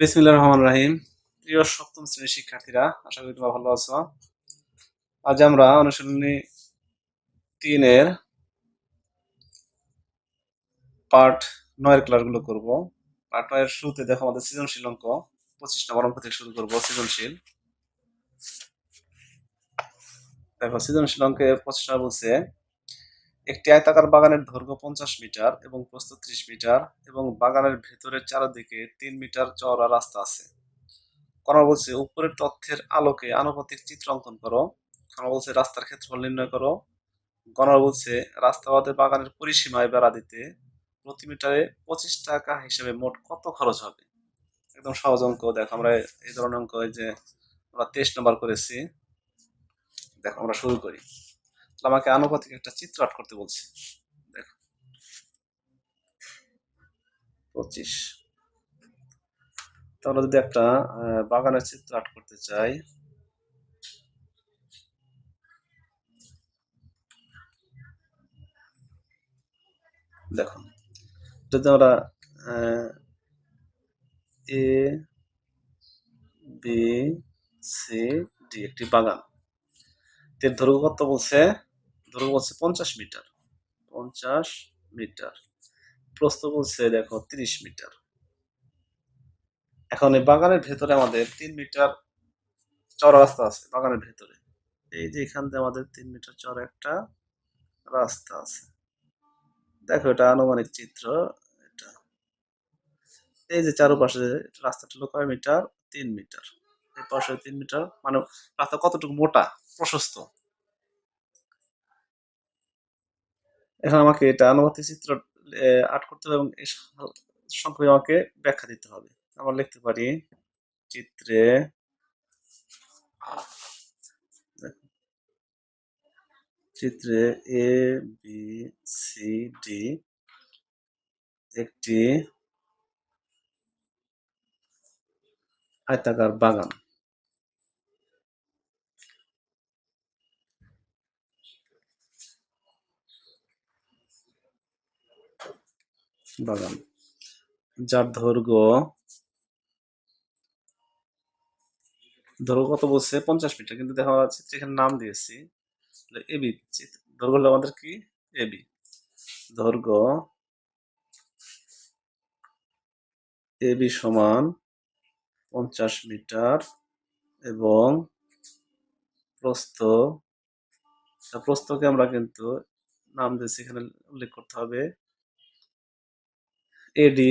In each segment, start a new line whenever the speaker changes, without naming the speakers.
বিসমিল্লাহ রহমান রাহিম। প্রিয় সপ্তম শ্রেণির শিক্ষার্থীরা, আশা করি তোমরা ভালো আছো। আজ আমরা অনুশীলনী তিনের পার্ট নয়ের ক্লাসগুলো করব। পার্ট নয়ের শুরুতে দেখো আমাদের সৃজনশীল অঙ্ক। পঁচিশ নম্বর অঙ্ক থেকে শুরু করব, সৃজনশীল। দেখো, সৃজনশীল অঙ্কে পঁচিশ নম্বর বলছে একটি আয়তাকার বাগানের দৈর্ঘ্য পঞ্চাশ মিটার এবং প্রস্থ ত্রিশ মিটার এবং বাগানের ভেতরের চারদিকে তিন মিটার চওড়া রাস্তা আছে। কর্ম বলছে, উপরের তথ্যের আলোকে আনুপাতিক চিত্র অঙ্কন করো। কর্ম বলছে, রাস্তার ক্ষেত্রফল নির্ণয় করো। গণনা বলছে রাস্তা বাদে বাগানের পরিসীমায় বেড়া দিতে প্রতি মিটারে পঁচিশ টাকা হিসেবে মোট কত খরচ হবে? একদম সহজ অঙ্ক। দেখো, আমরা এই ধরনের অঙ্ক যে আমরা তেইশ নম্বর করেছি। দেখো, আমরা শুরু করি। আমাকে আনুপাতিক একটা চিত্র আট করতে বলছে। দেখো। পঁচিশ। তাহলে যদি একটা বাগানের চিত্র আট করতে চাই। দেখুন যদি আমরা এ, বি, সি, ডি একটি বাগান। এর দৈর্ঘ্য কত বলছে দৈর্ঘ্য বলছে পঞ্চাশ মিটার। পঞ্চাশ মিটার। প্রস্থ বলছে দেখো তিরিশ মিটার। এখন এই বাগানের ভেতরে আমাদের তিন মিটার চড়া রাস্তা আছে বাগানের ভেতরে। এই যে এখান থেকে আমাদের তিন মিটার চড়া একটা রাস্তা আছে। দেখো এটা আনুমানিক চিত্র এটা। এই যে চারপাশে রাস্তাটা হলো কয় মিটার? তিন মিটার। এই পাশে তিন মিটার মানে রাস্তা কতটুকু মোটা, প্রশস্ত? এখন আমাকে এটা আনুপাতিক চিত্র আহ, আট করতে হবে এবং এই সং- সংক্ষেপে আমাকে ব্যাখ্যা দিতে হবে। আমরা লিখতে পারি চিত্রে চিত্রে এ বি সি ডি একটি আয়তাকার বাগান। বাগান। যার দৈর্ঘ্য দৈর্ঘ্য কত বলছে? পঞ্চাশ মিটার। কিন্তু দেখা যাচ্ছে এখানে নাম দিয়েছি এবি দৈর্ঘ্য হলো আমাদের কি? এবি দৈর্ঘ্য এবি সমান পঞ্চাশ মিটার এবং প্রস্থ প্রস্থকে আমরা কিন্তু নাম দিয়েছি, এখানে উল্লেখ করতে হবে। এডি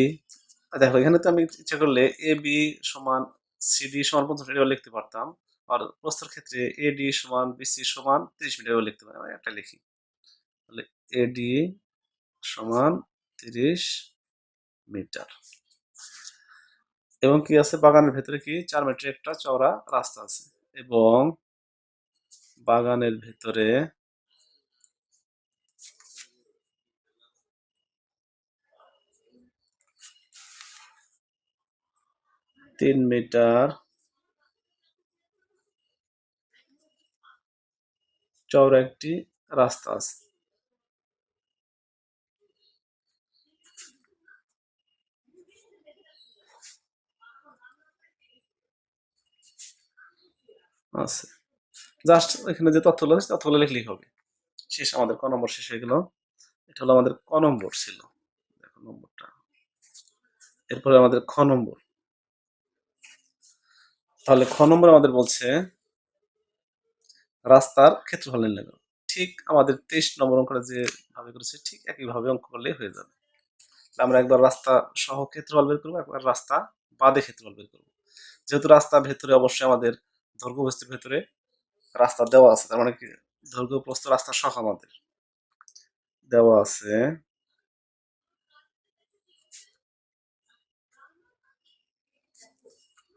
দেখো, এখানে তো আমি ইচ্ছা করলে এ বি সমান সিডি সমান পঞ্চাশ মিটার লিখতে পারতাম। আর প্রস্তর ক্ষেত্রে এডি সমান বিসি সমান তিরিশ মিটার লিখতে পারি একটা লিখি। তাহলে এডি সমান তিরিশ মিটার। এবং কি আছে? বাগানের ভেতরে কি? চার মিটার একটা চওড়া রাস্তা আছে। এবং বাগানের ভেতরে তিন মিটার। চওড়া একটি রাস্তা আছে। আছে। জাস্ট এখানে যে তথ্যগুলো আছে, তথ্যগুলো লিখলেই হবে। শেষ আমাদের ক নম্বর শেষ হয়ে গেল। এটা হলো আমাদের ক নম্বর ছিল। দেখো নম্বরটা। এরপরে আমাদের খ নম্বর। তাহলে খ নম্বর আমাদের বলছে, রাস্তার ক্ষেত্রফল নির্ণয় ঠিক আমাদের তেইশ নম্বর অঙ্কটা যে ভাবে করেছে, ঠিক একইভাবে অঙ্ক করলে হয়ে যাবে। আমরা একবার রাস্তা সহ ক্ষেত্রফল বের করব, একবার রাস্তা বাদে ক্ষেত্রফল বের করব। যেহেতু রাস্তা ভেতরে অবশ্যই আমাদের দৈর্ঘ্য বস্তির ভেতরে রাস্তা দেওয়া আছে, তার মানে কি দৈর্ঘ্য প্রস্থ রাস্তা সহ আমাদের দেওয়া আছে।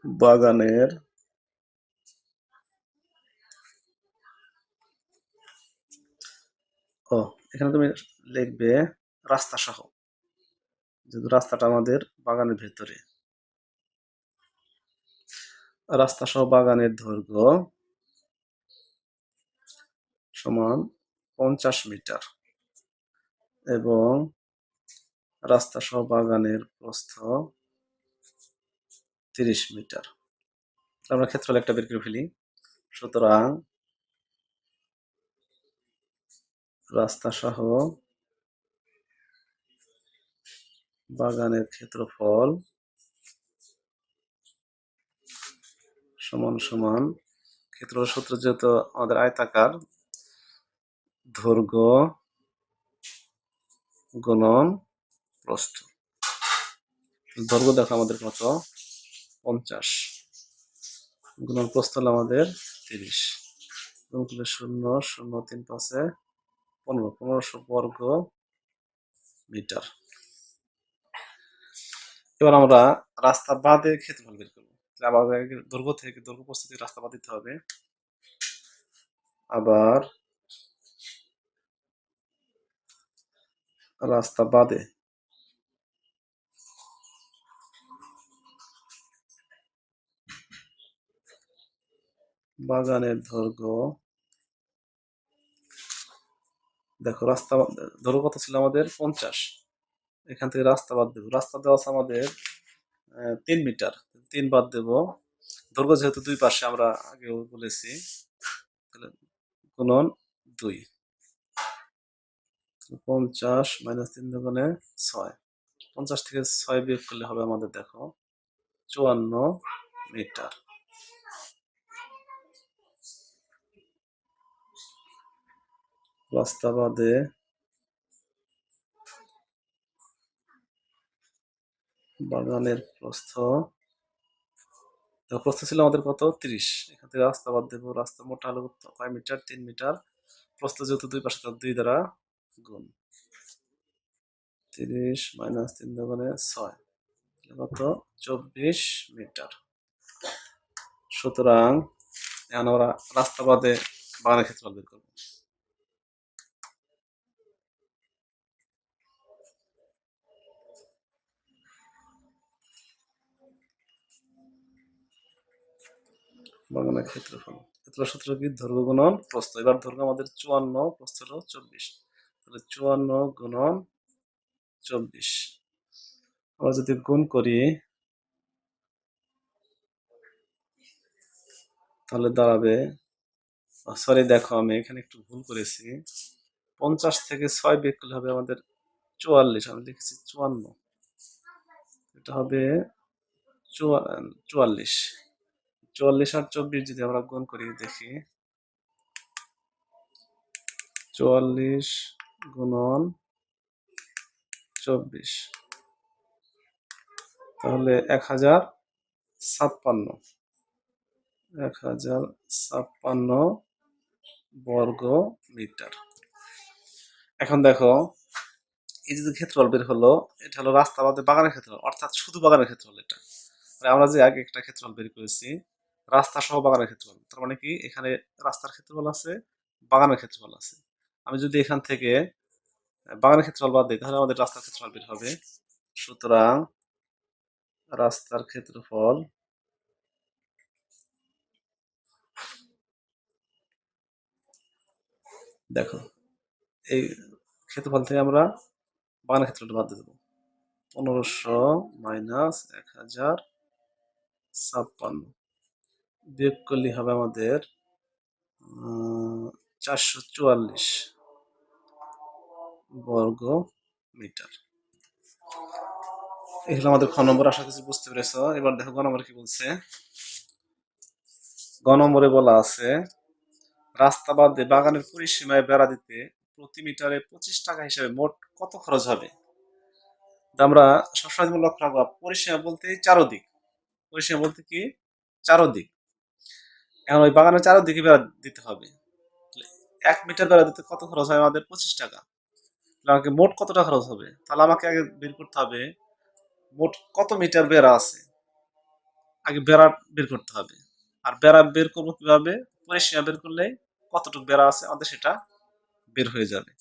বাগানের ও, এখানে তুমি লিখবে রাস্তা সহ। যেহেতু রাস্তাটা আমাদের বাগানের ভেতরে। রাস্তা সহ বাগানের দৈর্ঘ্য সমান পঞ্চাশ মিটার এবং রাস্তা সহ বাগানের প্রস্থ তিরিশ মিটার। আমরা ক্ষেত্রফল একটা বের করে ফেলি। সুতরাং রাস্তা সহ বাগানের ক্ষেত্রফল সমান সমান ক্ষেত্রফল সূত্র যেহেতু আমাদের আয়তাকার, দৈর্ঘ্য গুণন প্রস্থ। দৈর্ঘ্য দেখো আমাদের কত? পঞ্চাশ। গুণন প্রস্থ আমাদের তিরিশ। শূন্য শূন্য তিন পাঁচে পনেরো। পনেরোশো বর্গ মিটার। এবার আমরা রাস্তা বাদে ক্ষেত্রফল বের করব। আমাদের থেকে দৈর্ঘ্য প্রস্থ থেকে রাস্তা বাদ দিতে হবে। আবার রাস্তা বাদে বাগানের দৈর্ঘ্য। দেখো, রাস্তা দৈর্ঘ্য কত ছিল আমাদের? পঞ্চাশ। এখান থেকে রাস্তা বাদ দেবো। রাস্তা দেওয়া আছে আমাদের তিন মিটার। তিন বাদ দেব। দৈর্ঘ্য যেহেতু দুই পাশে, আমরা আগেও বলেছি। তাহলে গুণন দুই। পঞ্চাশ মাইনাস তিন দুগুণে ছয়। পঞ্চাশ থেকে ছয় বিয়োগ করলে হবে আমাদের, দেখো, চুয়ান্ন মিটার। রাস্তা বাদে বাগানের প্রস্থ। প্রস্থ ছিল আমাদের কত? তিরিশ। এখান থেকে রাস্তা বাদ দেবো রাস্তা মোটা হলো কয় মিটার? তিন মিটার। প্রস্থ যেহেতু দুই পাশে দুই দ্বারা গুণ। তিরিশ মাইনাস তিন দুগুণে ছয়। কত? চব্বিশ মিটার। সুতরাং এখন আমরা রাস্তা বাদে বাগানের ক্ষেত্রে বের করব। বাগানের ক্ষেত্রফল। ক্ষেত্র সূত্র কি? দৈর্ঘ্য গুণন প্রস্থ। এবার দৈর্ঘ্য আমাদের চুয়ান্ন, প্রস্থ হলো চব্বিশ। তাহলে চুয়ান্ন গুণন চব্বিশ। আমরা যদি গুণ করি, তাহলে দাঁড়াবে সরি দেখো আমি এখানে একটু ভুল করেছি। পঞ্চাশ থেকে ছয় বিয়োগ করলে হবে আমাদের চুয়াল্লিশ, আমি লিখেছি চুয়ান্ন। এটা হবে চুয়া- চুয়াল্লিশ। চুয়াল্লিশ আর চব্বিশ যদি আমরা গুণ করি, দেখি। চুয়াল্লিশ গুণন চব্বিশ। তাহলে এক হাজার ছাপ্পান্ন। এক হাজার ছাপ্পান্ন বর্গ মিটার। এখন দেখো, এই যে ক্ষেত্রফল বের হলো, এটা হলো রাস্তা বাদে বাগানের ক্ষেত্রফল, অর্থাৎ শুধু বাগানের ক্ষেত্রফল এটা। মানে আমরা যে আগে একটা ক্ষেত্রফল বের করেছি রাস্তা সহ বাগানের ক্ষেত্রফল। তার মানে কি? এখানে রাস্তার ক্ষেত্রফল আছে, বাগানের ক্ষেত্রফল আছে। আমি যদি এখান থেকে বাগানের ক্ষেত্রফল বাদ দিই, তাহলে আমাদের রাস্তার ক্ষেত্রফল বের হবে। সুতরাং রাস্তার ক্ষেত্রফল দেখো, এই ক্ষেত্রফল থেকে আমরা বাগানের ক্ষেত্রফলটা বাদ দিয়ে দেবো। পনেরোশো মাইনাস এক হাজার ছাপ্পান্ন। বিয়োগ করলে হবে আমাদের চারশো চুয়াল্লিশ বর্গ মিটার। এই হলো আমাদের খ নম্বর, আশা কিছু বুঝতে পেরেছ। এবার দেখো গ নম্বরে কি বলছে। গ নম্বরে বলা আছে, রাস্তা বাদে বাগানের পরিসীমায় বেড়া দিতে প্রতি মিটারে পঁচিশ টাকা হিসেবে মোট কত খরচ হবে? আমরা সবসময় লক্ষ্য রাখব, পরিসীমা বলতে চারোদিক। পরিসীমা বলতে কি? চারোদিক। এখন ওই বাগানের চারোদিকে বেড়া দিতে হবে। এক মিটার বেড়া দিতে কত খরচ হয় আমাদের? পঁচিশ টাকা। আমাকে মোট কত টাকা খরচ হবে? তাহলে আমাকে আগে বের করতে হবে মোট কত মিটার বেড়া আছে? আগে বেড়া বের করতে হবে। আর বেড়া বের করব কীভাবে? পরিসীমা বের করলে কতটুকু বেড়া আছে আমাদের সেটা বের হয়ে যাবে।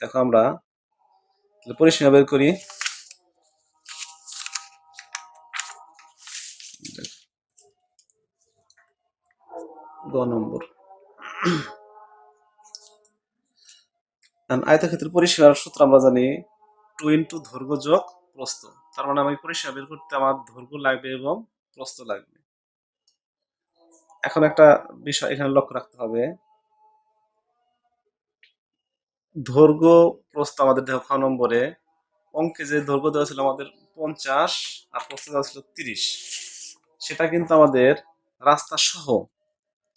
দেখো আমরা পরিসীমা বের করি। নম্বর। আয়তক্ষেত্রের পরিসীমার সূত্র আমরা জানি টু ইন্টু দৈর্ঘ্য যোগ প্রস্থ। তার মানে আমি পরিসীমা বের করতে আমার দৈর্ঘ্য লাগবে এবং প্রস্থ লাগবে। এখন একটা বিষয় এখানে লক্ষ্য রাখতে হবে। দৈর্ঘ্য প্রস্থ আমাদের দেখো খ নম্বরে, অঙ্কে যে দৈর্ঘ্য দেওয়া ছিল আমাদের পঞ্চাশ আর প্রস্থ দেওয়া ছিল তিরিশ। সেটা কিন্তু আমাদের রাস্তা সহ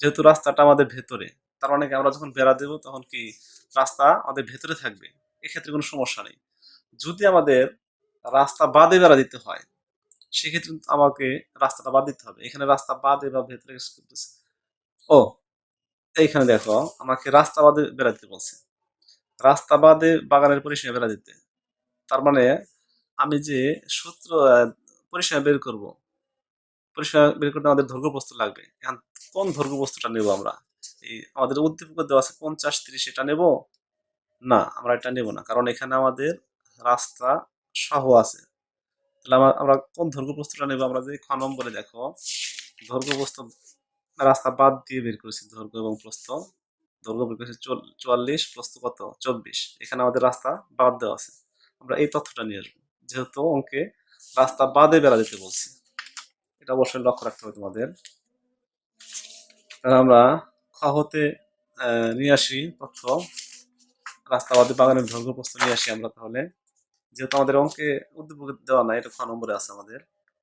যেহেতু রাস্তাটা আমাদের ভেতরে, তার মানে আমরা যখন বেড়া দেবো তখন কি রাস্তা আমাদের ভেতরে থাকবে? এক্ষেত্রে কোনো সমস্যা নেই। যদি আমাদের রাস্তা বাদে বেড়া দিতে হয়, সেক্ষেত্রে আমাকে রাস্তাটা বাদ দিতে হবে। এখানে রাস্তা বাদে বা ভেতরে ও, এইখানে দেখো, আমাকে রাস্তা বাদে বেড়া দিতে বলছে। রাস্তা বাদে বাগানের পরিসীমা বেড়া দিতে। তার মানে আমি যে সূত্র পরিসীমা বের করব, পরিসীমা বের করতে আমাদের দৈর্ঘ্য বস্তু লাগবে। এখন কোন দৈর্ঘ্য বস্তুটা নেব আমরা? এই আমাদের উদ্দীপক দেওয়া আছে পঞ্চাশ তিরিশ এটা নেব? না, আমরা এটা নেব না। কারণ এখানে আমাদের রাস্তা সহ আছে। তাহলে আমরা আমরা কোন দৈর্ঘ্য বস্তুটা নেব? আমরা যদি খ নম্বরে দেখো দৈর্ঘ্য বস্তু রাস্তা বাদ দিয়ে বের করেছি দৈর্ঘ্য এবং প্রস্থ। দৈর্ঘ্য বের করেছি চুয়াল্লিশ, প্রস্থ কত? চব্বিশ। এখানে আমাদের রাস্তা বাদ দেওয়া আছে। আমরা এই তথ্যটা নিয়ে আসব। যেহেতু অঙ্কে রাস্তা বাদে বেড়া দিতে বলছি। এটা অবশ্যই লক্ষ্য রাখতে হবে তোমাদের। আমরা খ হতে নিয়ে আসি তথ্য। রাস্তা বাদে বাগানের দৈর্ঘ্য প্রস্থ নিয়ে আসি আমরা তাহলে। যেহেতু আমাদের অঙ্কে উদ্দীপক দেওয়া নাই, এটা খ নম্বরে আছে আমাদের।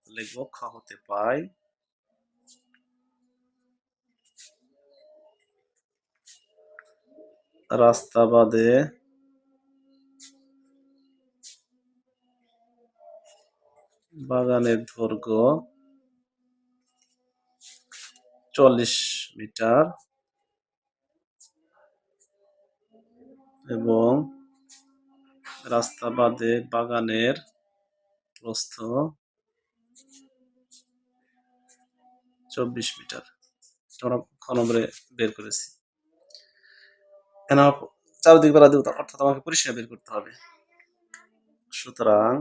লিখব খ হতে পাই। রাস্তা বাদে বাগানের দৈর্ঘ্য চল্লিশ মিটার এবং রাস্তা বাদে বাগানের প্রস্থ চব্বিশ মিটার। খ বের করেছি। চারদিক বেলা দেব অর্থাৎ আমাকে পরিষ্কার বের করতে হবে। সুতরাং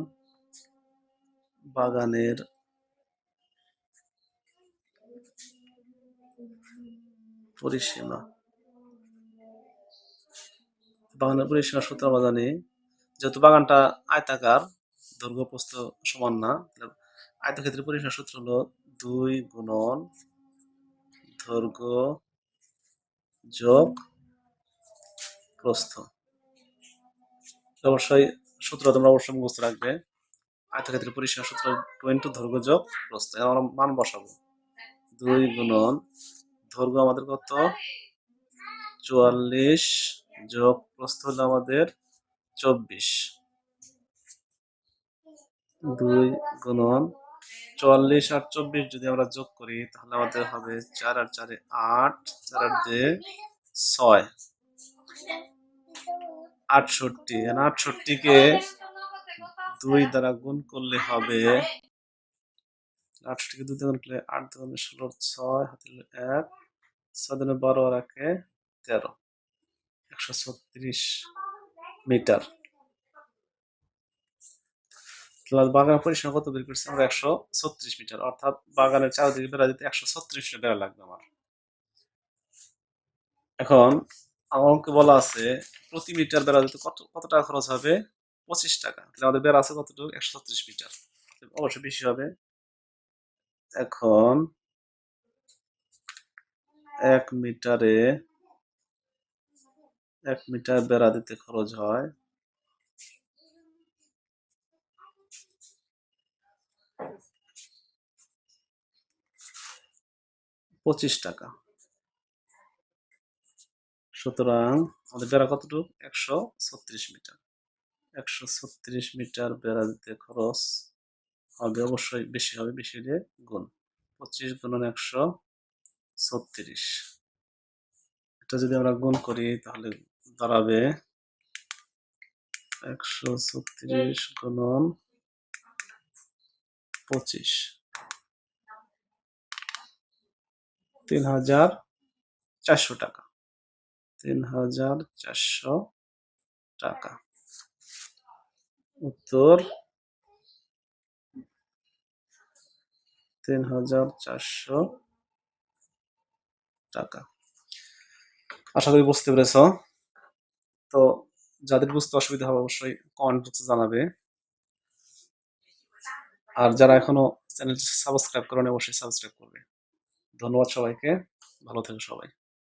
বাগানের পরিসীমা। বাগানের পরিসীমা সূত্র আমরা জানি, যেহেতু বাগানটা আয়তাকার দৈর্ঘ্য প্রস্থ সমান না আয়তক্ষেত্রের পরিসীমা সূত্র হলো দুই গুণন দৈর্ঘ্য যোগ প্রস্থ। অবশ্যই সূত্র তোমরা অবশ্যই মুখস্থ রাখবে। আয়তক্ষেত্রের পরিসীমা সূত্র টু ইন্টু দৈর্ঘ্য যোগ প্রস্থ আমরা মান বসাবো। দুই গুণন। দৈর্ঘ্য আমাদের কত? চুয়াল্লিশ যোগ প্রস্থ হলো আমাদের চব্বিশ। দুই গুণন। চুয়াল্লিশ আর চব্বিশ যদি আমরা যোগ করি, তাহলে আমাদের হবে চার আর চারে আট, চার আর দুয়ে ছয়। আটষট্টি। আটষট্টিকে দুই দ্বারা গুণ করলে হবে আটষট্টিকে দুই দ্বারা করলে আট দুগুণে ষোলো ছয় হাতে এক, ছয় দুগুণে বারো আর একে তেরো। একশো ছত্রিশ মিটার। বাগান পরিসীমা কত বের করছি? আমরা একশো ছত্রিশ মিটার। অর্থাৎ বাগানের চারিদিকে বেড়া দিতে একশো ছত্রিশ মিটার বেড়া লাগবে আমার। এখন আমার অঙ্কে বলা আছে, প্রতি মিটার বেড়া দিতে কত কত টাকা খরচ হবে? পঁচিশ টাকা। তাহলে আমাদের বেড়া আছে কতটুকু? একশো ছত্রিশ মিটার। অবশ্যই বেশি হবে। এখন এক মিটারে, এক মিটার বেড়া দিতে খরচ হয়। পঁচিশ টাকা। সুতরাং আমাদের বেড়া কতটুকু? একশো ছত্রিশ মিটার। একশো ছত্রিশ মিটার বেড়া দিতে খরচ হবে অবশ্যই বেশি হবে, বেশি হলে গুণ। পঁচিশ গুণন একশো ছত্রিশ। এটা যদি আমরা গুণ করি তাহলে দাঁড়াবে একশো ছত্রিশ গুণন পঁচিশ। তিন হাজার চারশো টাকা। তিন হাজার চারশো টাকা। উত্তর তিন হাজার চারশো টাকা। আশা করি বুঝতে পেরেছ। তো যাদের বুঝতে অসুবিধা হবে অবশ্যই কমেন্ট বক্সে জানাবে। আর যারা এখনও চ্যানেল সাবস্ক্রাইব করেন অবশ্যই সাবস্ক্রাইব করবে। ধন্যবাদ সবাইকে। ভালো থেকো সবাই।